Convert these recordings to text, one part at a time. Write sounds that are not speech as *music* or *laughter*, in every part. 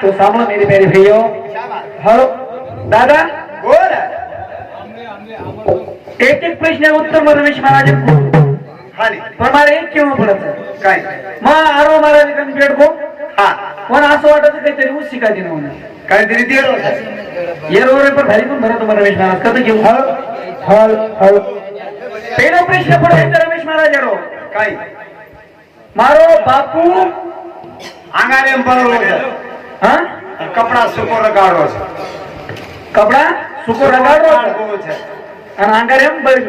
तो सामने मेरे मेरे भाइयों हॅलो दादा? बोल एक एक प्रश्न उत्तर रमेश महाराज प्रमाणे एक किंवा पडत काय? मग आरो महाराज कमी बेडको हा. पण असं वाटत काहीतरी ऊस शिका दिन म्हणून. काहीतरी होतं. येरोवर पण भारी पण भरत रमेश महाराज. कसं घेऊ? हळ हळ हळ. पहिला प्रश्न पडो येतो रमेश महाराज यारो. काय? मारो बापू अंगाने बरोबर हा कपडा सुकोर काढो कपडा सुको रगाडो आणि अंगारेम बैल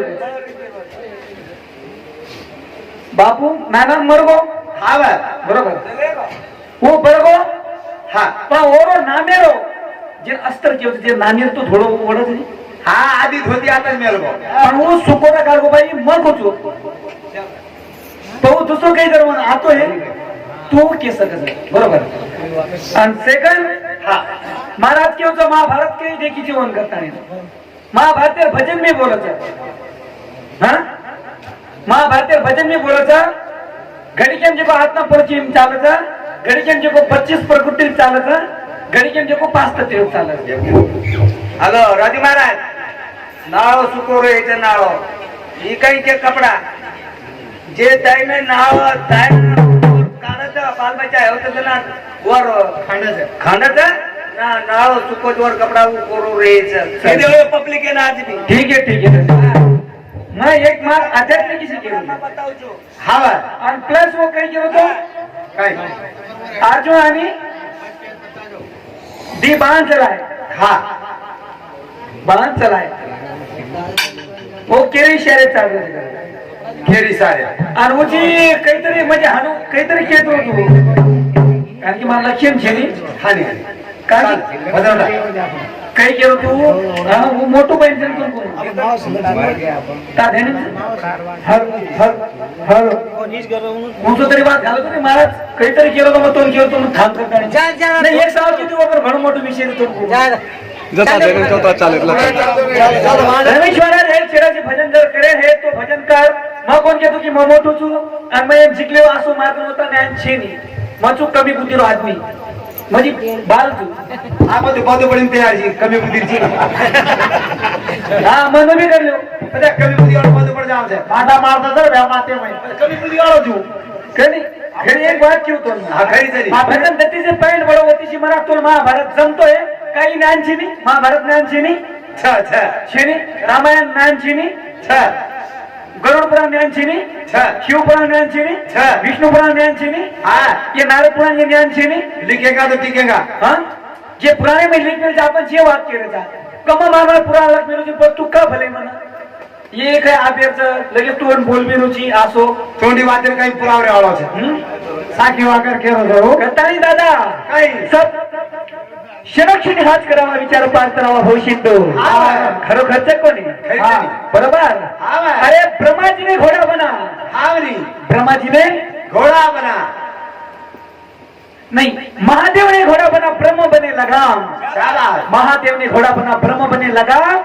बापू नाना मरगो हा बा. बरोबर हो बरगो हा पण ओरो नामेरो जे अस्तर जे होते ते नामेर तो थोडं ओढत नाही हा आधी धोती आता मेल गो पण वो सुकोरा काढगो बाई मग होतो तो दुसरं काही जर म्हणून आतो हे तू केस कसं बरोबर? आणि सेकंड हा. महाराज के होतं महाभारत के देखी जीवन करता नहीं महाभारत भजन में बोलत हा? महाभारतीय भजन में बोलत घडीकेम जेको हातना परची चालत घडीकेम जेको पच्चीस प्रकृती चालत घडीकेम जेको पाच तत्व चालत हॅलो राजू महाराज नाळो सुकोरो यायचं नाळो ही काही ते कपडा. जे टाइमे नाव टाइम काढत बालबाच्या होत ना वर खांडाचं. खांडाचं? ना नाळो सुकोच वर कपडा कोरू रेचं. पब्लिक आहे ना आज ठीक आहे ठीक आहे. मग एक मार आध्यात्मिक किसी केलं. हा प्लस वो काही होतं काय? अर्जुन आणि दी बाण चलाय हा. बाण चलाय वो केळी शर्यत चालू खेरी सारे आणि उची काहीतरी म्हणजे हाणू काहीतरी खेळत होतो कारण की मला लक्षण छेनी हानी काय काही केलं तू हा, वो मोठं ता हर कोणतं तरी बात घालत होते महाराज काहीतरी केलं तर मग तो केलं तो थांब करता नाही एक साव किती वापर घणं मोठं विषय देतो जसा चालेल महाराज हे चिराचे भजन जर करे हे तो भजन कर मग कोण घेतो की मग मोठो छू आणि मग एक जिंकले असो मार्ग होता ज्ञान छेनी मग चूक कमी बुद्धीरो आदमी म्हणजे बाल तू पडीन तयारची कमी बुद्धीची. हा मन बी करलो कमी माटा मारता तर व्या माते कमी तू कधी घरी एक बात ठेवतो हा खरी झाली. भजन गतीचे बरोबरतीची मरा तो महाभारत जमतोय? काही ज्ञान छिनी महाभारत ज्ञान छिनी छा. रामायण ज्ञान छिनी छा. गरुड पुराण ज्ञान छिनी शिव पुराण ज्ञान छिनी. विष्णु पुराण ज्ञान छिनी हा। ये नारद पुराण ये ज्ञान छिनी लिखेगा तो टिकेगा। हा? जे पुराणे में लिखले जा आपण जे वाद केले जा कमा मारणार पुराण लग मेरू पण तू का भले म्हणा ये काय आबेरचं लगेच तू बोल मेरूची असो तोंडी वाटेल काही पुरावरे છે साखी वाकर केलं जाऊ करतानी दादा। काही? सब क्षणक्षणी हाच करावा विचार पार करावा भाऊ शिंदो. खरोखरच कोणी. बरोबर. अरे ब्रह्माजीने घोडा बना. ब्रह्माजीने? घोडा बना. नहीं महादेव ने घोड़ा बना ब्रह्म बने लगाम शाबाश महादेव ने घोड़ा बना ब्रह्म बने लगाम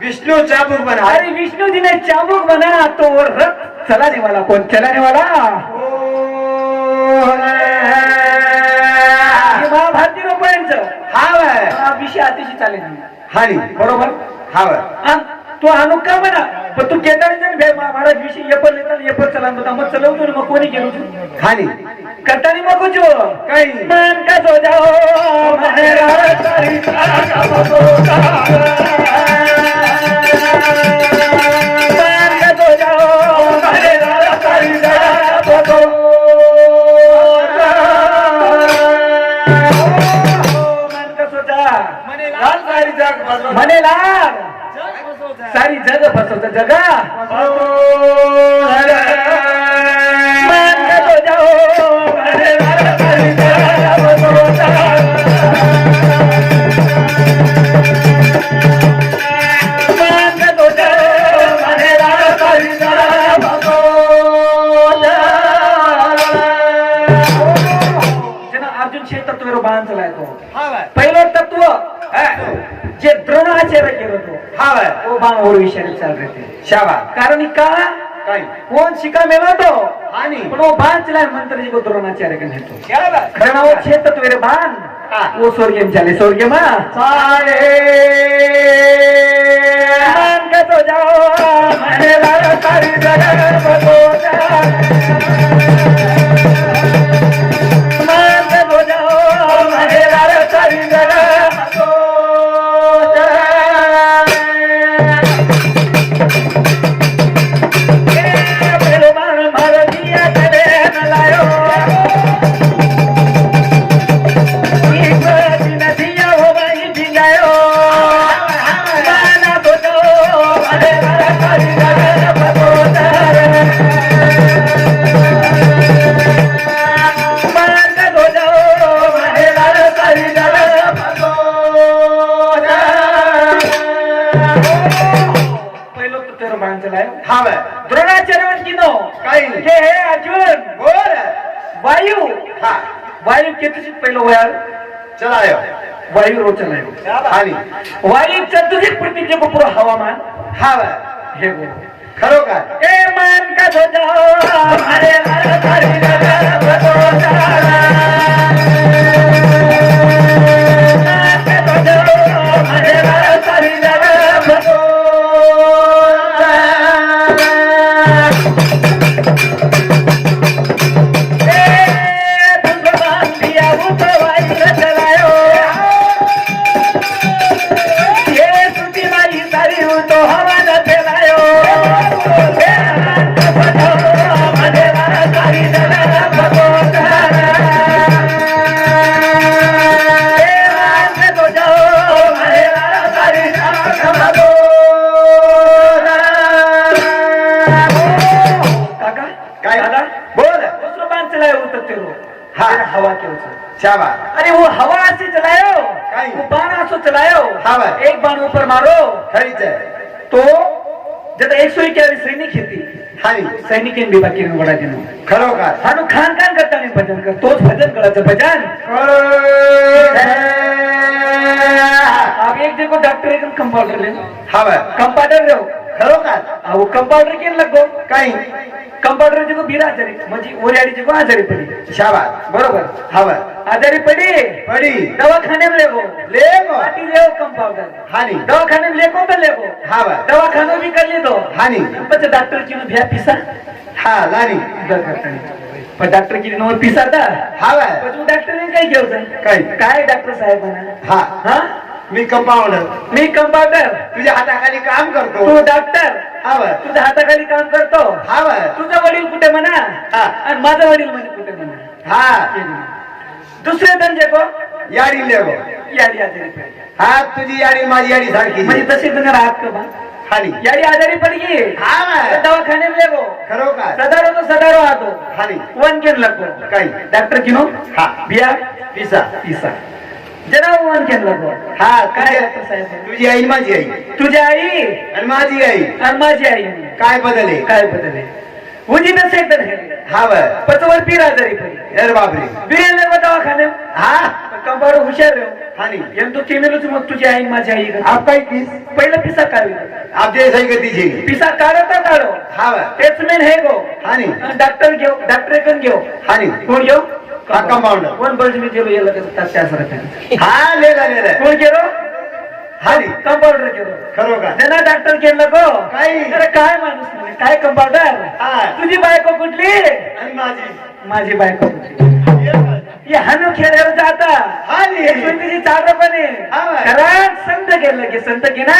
विष्णु चाबुक बना. अरे विष्णु जी ने चाबुक बना तो रथ चलाने वाला कौन चलाने वाला महाभारती लोकांचं हाव हा विषय अतिशय चालेल हानी बरोबर? हाव तू आणू का म्हणा पण तू केदार महाराज विषय येपर येतात येपर चला म्हणता मग चलवतो ना मग कोणी केलो तू? हानी करतानी मग जो काही मन का जाओ मनेलाल सारी जग फसवत जगा। ओर विषयाने चाल रहे थे शाबाश कारण का? कौन शिका मेला तो. हानी पण वो बाण चलाए मंत्र जी को द्रोणाचार्य के नहीं तो. क्या बात बाण हा. वो चले. चाले. मान का तो जाओ. *laughs* मने लाल सारी जगह बतो मान वायू रो चलायो हानी वायू चतुर्थ पृथ्वीचे पुरो हवामान हा बाय हे खरो का ए मन का बाण से चलायो हाँ भाई। एक बाण ऊपर मारो. आहे तो जब एक सौ सैनिक खेती हानी सैनिक भी बाकी में बड़ा दिन खरो का हानु खान खान करता नाही भजन कर. तोच भजन करायचं भजन. आप एक देखो डॉक्टर एक कंपाउंडर ले हा बाय. कंपाउंडर रहो खरोखर? अहो कंपाउंडर केलं लागतो काही कंपाऊंडर तो बिर आजारी. म्हणजे ओरियाडीची कोण आजारी पडी. शाबा बरोबर? हवा आजारी पडी? पडी. दवाखाने में लेगो? लेगो हानी दवाखाने लेखो लेगो तो लेगो. हवा दवाखानो मी कर तो. हानी पच डॉक्टर की भ्या पिसा? हा लानी पण डॉक्टर की नवर पिसा दा हवा पण डॉक्टर काय घेऊ काय काय डॉक्टर साहेबांना हा. हा? मी कंपाऊंडर मी कंपाऊंडर तुझ्या हाताखाली काम करतो. तू डॉक्टर हा तुझ्या हाताखाली काम करतो? हा तुझा वडील कुठे म्हणा? हा. आणि माझा वडील म्हणे कुठे म्हणा? हा. दुसरे धंदे को याडी लेगो याडी आजारी हा तुझी याडी माझी याडी सारखी. म्हणजे तसे तुम्ही राहत का बा? हानी याडी आजारी पडली. हा बाय दवाखाने लेगो खरो का सदारो तो सदारो आतो हानी वन केन लगो काही. डॉक्टर किनो? हा. बिया? पिसा. पिसा. केन लगो हा काय साहेब? तुझी आई माझी आई. तुझी आई? आणि माझी आई. आणि माझी आई. काय बदले काय बदल उजी नसे तर हा बाय पचवर पीर आजारी अरे बापरे. बिरेल दवाखाने हा? कंपाऊंड हुशार एम तो केमेलोच मग तुझी आई माझी आई? आप पहिलं पिसा काढ आप जे सही गती जी. पिसा काढो तर काढो? हा हे गो. हानी. डॉक्टर घेऊ डॉक्टर कन घेऊ. हानी. कोण घेऊ? हा, compounder. वन बर्ज मी गेलो याला कसं त्यासारखं हा लेला लेला कोण गेलो हानी कंपाऊंडर गेलो खरो का ज्यांना डॉक्टर केलं गो. काही. अरे काय माणूस म्हणे? काय कंपाऊंडर हा तुझी बायको कुठली? आणि माझी? माझी बायको कुठली? हे हानू खेळायला जाता. हानी तुझी चार पण. हा. कारण संत गेलं की संत की ना?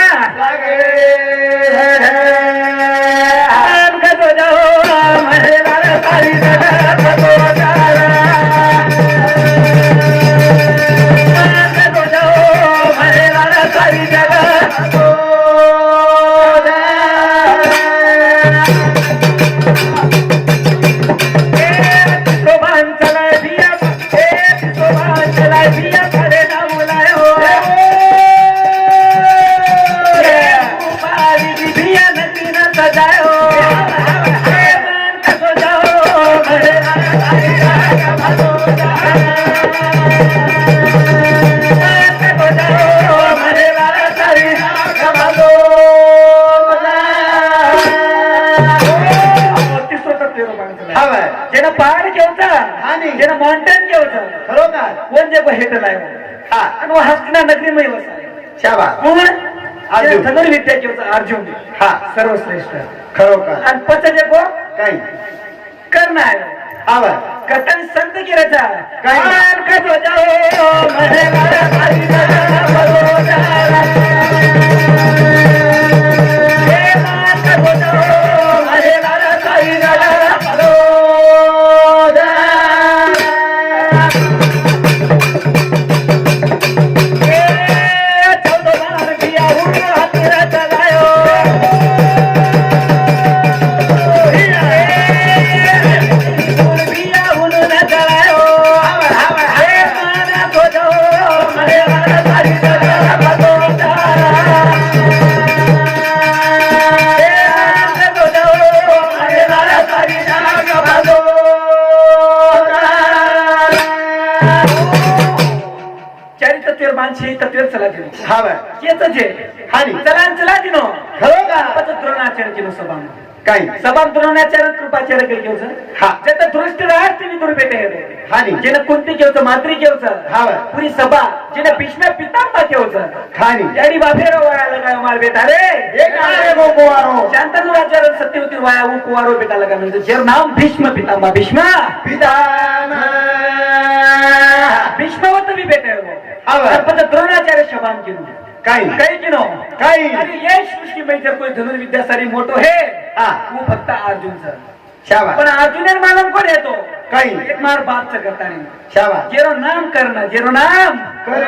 आम का तो जाओ पहाड केवचा आणि? जेना माउंटेन केवचा. बरोबर. कोण जे भेटल आहे आणि हसना नगरी मै वसा कोण? धनुर्विद्या केवचा अर्जुन. हा. सर्वश्रेष्ठ. खरोखर. आणि पच जे को काही. करणार आवा कथन संत किराचा काय हा. दृष्टी राहत तुम्ही दुर्बेटे हे हानी. जेने कुंती केवचं मात्री केवचं हाव. पुरी सभा. जेने भीष्म पितांबा केवचं खाणी याडी बाफेरो वाया लगायो मार बेटा रे. एक आले गो कुवारो? शांतनु आचार्य सत्यवती वाया उ कुवारो बेटा लगा म्हणजे जेर नाम भीष्म पितांबा. भीष्म. पितान भीष्म होत मी बेटे हाव. पण द्रोणाचार्य शबान केलो. काही काही किनो काही. आणि ये सृष्टी में जर कोई धनुर्विद्या सारी मोठो है? हा. वो फक्त अर्जुनचा. शाबास. पण अर्जुनेर मालम कोण येतो काही. एक मार बापचं करता नाही जेरो नाम करणं जेरो नाम. कर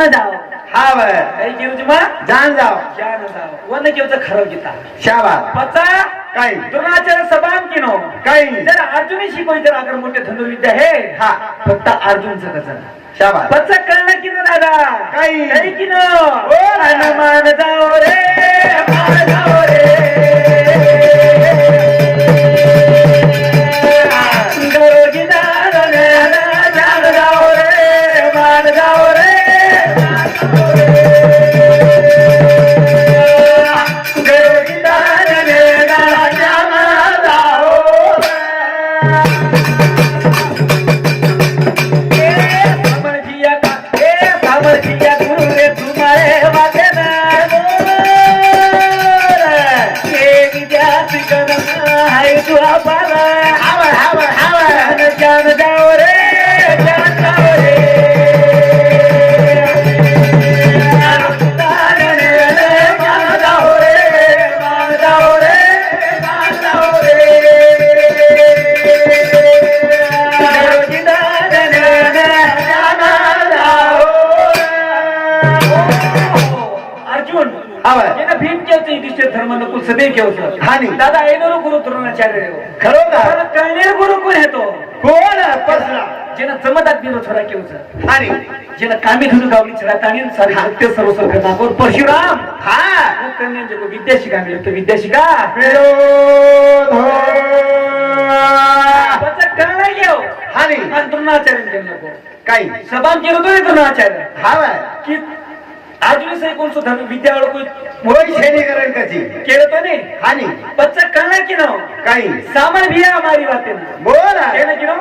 ज्ञान जाओ हावर काही जान जाओ ज्ञान जाओ वन घेऊच खरं गीता. शाबास. पचा? काही. द्रोणाचार्य सभान किनो काही. जर अर्जुनी शिकवली तर अगर मोठे धनुर्विद्या हे. हा. फक्त अर्जुनचं कसं शाबास. पच कळलं की ना दादा? काही. काही की न? हो ना. मान मान जाओ रे मान जाओ रे. सदैव केवचं हानी. दादा येणारो गुरु हो. खरोखर पण कळणेर गुरु कोण येतो कोण पसला जेनं जमतात दिलो छोरा केवचं आणि जेनं कामी धुनु गावली छडा आणि सारी सत्य सर्व सर्व नागोर परशुराम हा कन्या जे को विद्या शिका मिळतो तो विद्या शिका विरोध पचक कळलं घेऊ हानी आणि द्रोणाचार्य केलं नको काही सभान केलं तो द्रोणाचार्य हावर की अर्जुन से कोण सुद्धा विद्या कोई मोई कची केलं तो नाही हानी बच्चा कळला की नो काही सामान भी है हमारी बातें बोल. केलं की नो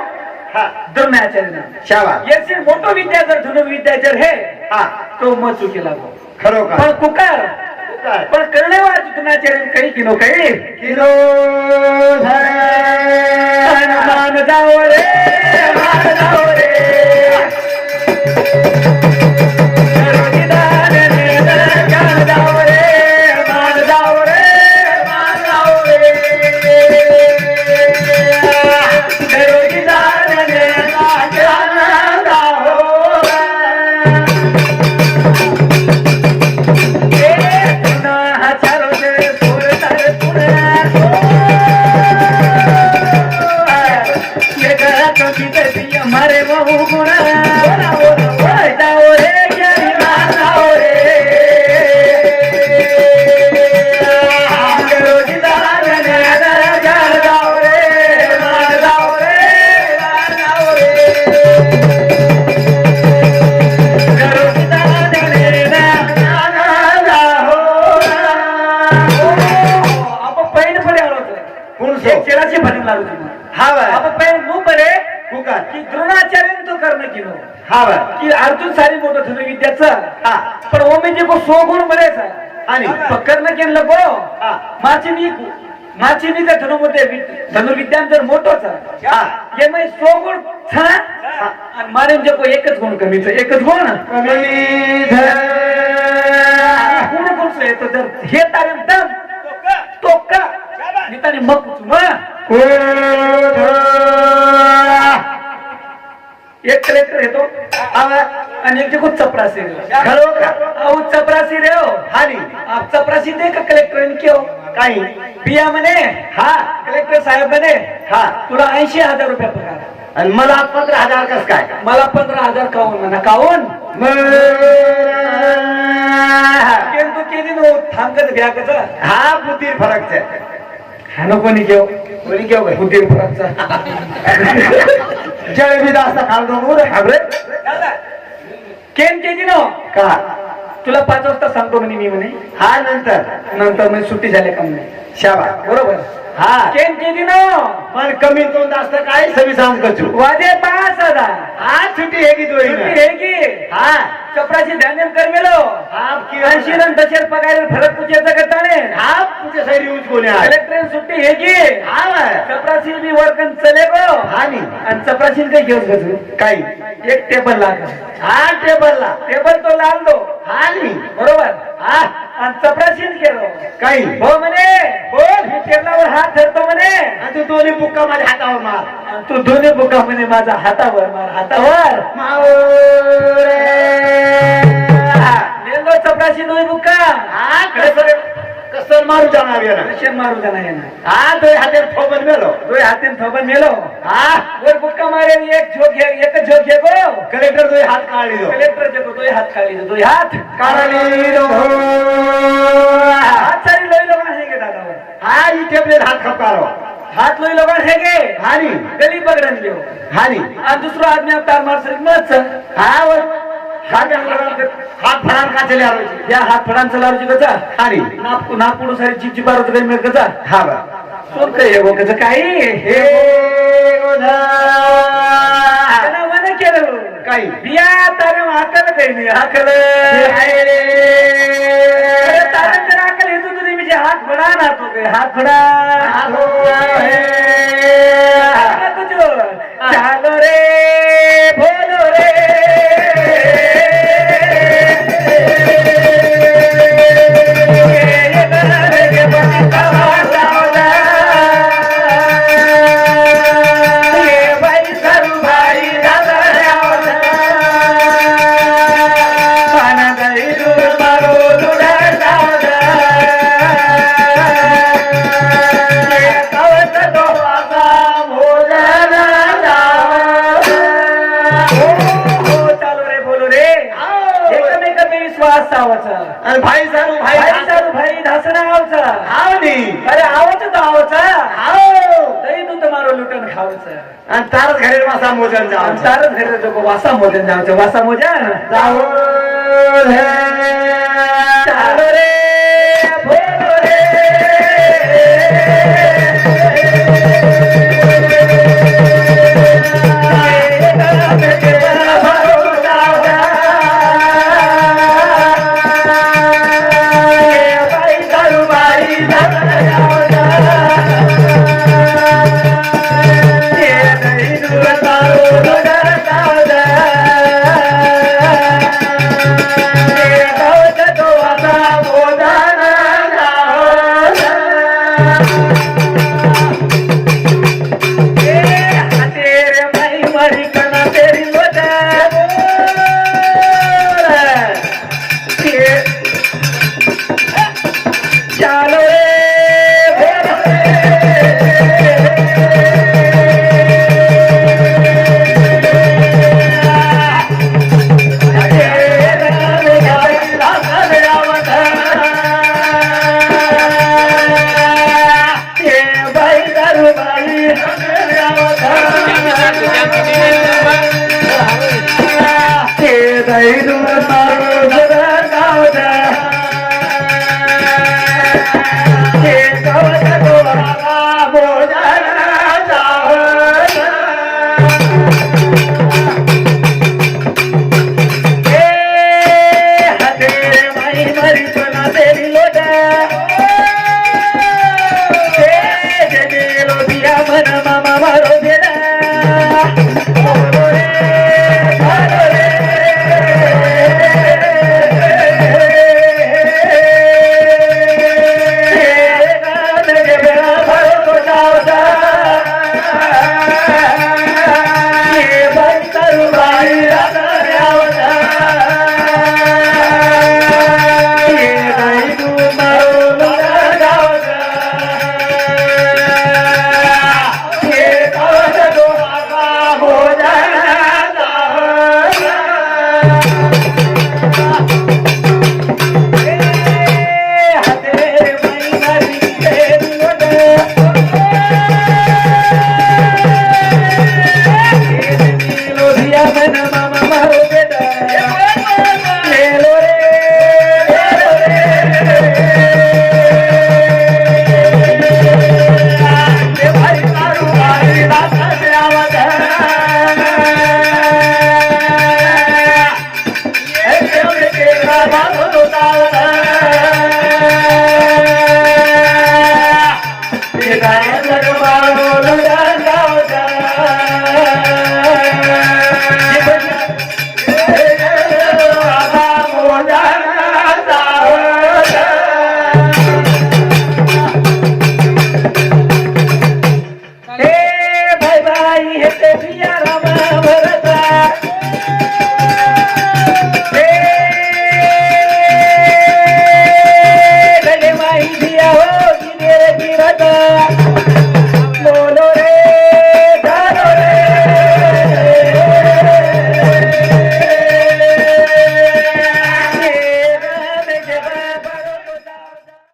हा. द्रोणाचार्य ना शाबास. ये सिर्फ मोटो विद्या जर धनु विद्या जर है हा. तो मत चुकेला खरोखर. पण कुकार? पण करण्यावर द्रोणाचार्य काही की नो काही विरोध मान जाओ रे मान जाओ रे की अर्जुन सारी मोठं धनु विद्याचा हा. पण ओमे जे को सो गुण बरेचा आणि? कर्ण केलं गो हा. माची मी माची मी त्या धनुमध्ये धनुर्विद्यान जर मोठोच हा. ये मै सो गुण छा आणि मारे जे को एकच गुण कमीच एकच गुण. गुण कोणचं येतो जर हे तारे दम तो का निताने मग मग एक कलेक्टर येतो. आणि एक चपरासी खरो का? अहो चपरासी रे हो. हानी आप चपरासी दे का कलेक्टर? ने क्यों काही. बिया म्हणे हा कलेक्टर साहेब म्हणे हा तुला ऐंशी हजार रुपये पगार आणि मला पंधरा हजार कस काय? मला पंधरा हजार काऊन म्हणा? काऊन केंतु केली नो थांबकच घ्या कच हा बुद्धी फरक हा नको नि घेऊ कोणी केव काय बुद्धी फरकचा *laughs* जय विदास खालदो मुरे हाबरे केम केली नो? का? तुला पाच वाजता सांगतो म्हणे मी म्हणे. हा नंतर. नंतर म्हणे सुट्टी झाली का म्हणे? शाबा बरोबर. हा. केम केली नो? पण कमी तो जास्त काय? सवी सांग कचू वाजे पाच हजार हा छुट्टी है की तो सुट्टी हे की हा. चपराची ध्यान कर मेलो. हा ऐंशी रन तसेच पगार फरक पुजेचा करताने. हा तुझ्या सैरी यूज कोणी आहे कलेक्टर सुट्टी हे की हा. चपराशी बी वर्कन चले गो. हा नी. आणि चपराशी काही घेऊन बसू काही एक टेबल लाग. हा टेबलला. टेबल तो लाल दो हा नी. बरोबर? हा. आणि चपराशीन केलो. काही? हो म्हणे. हो? मी टेबलावर हात धरतो म्हणे. आणि तू दोन्ही बुक्का माझ्या हातावर मार. तू दोन्ही बुका म्हणे माझा हातावर मार. हातावर? नेलो चपराशी दोन्ही बुका हा कसं कसं मारू जाणार याला कशन मारू जाणार येणार हा तो हाते ठोबन मेलो. दोय हातीन थोबन मेलो. हा? वर बुक्का मारे एक झोक घे एक झोक घे गो कलेक्टर तो हात काढली दो कलेक्टर देखो दोय हात काढली दोय हात. काढली दो हात सारी लोई लोग हे गे दादा हा ही टेबलेट हात खपकारो. हात लोई लोग हे गे. हा नी गली पकडन घेऊ हा नी आणि दुसरा आदमी आप तार मार सरी मत हा हात हात फरार का चले या हात फडांचा लावची कचा हा नी नाप नापुडू सारी चिपची पार होत मेर कचा हा बा. सोन काय हे कचा काही. हे काही. बिया तारे हाकल काही नाही. हाकल तारे जर हाकल येतो म्हणजे हात फडा ना तो काही हात फडा. हे चालो रे. बोलो रे. मोजन जाऊ सारच वासा मोजन जावचं वासा मोजन जाऊ గాయన బాబు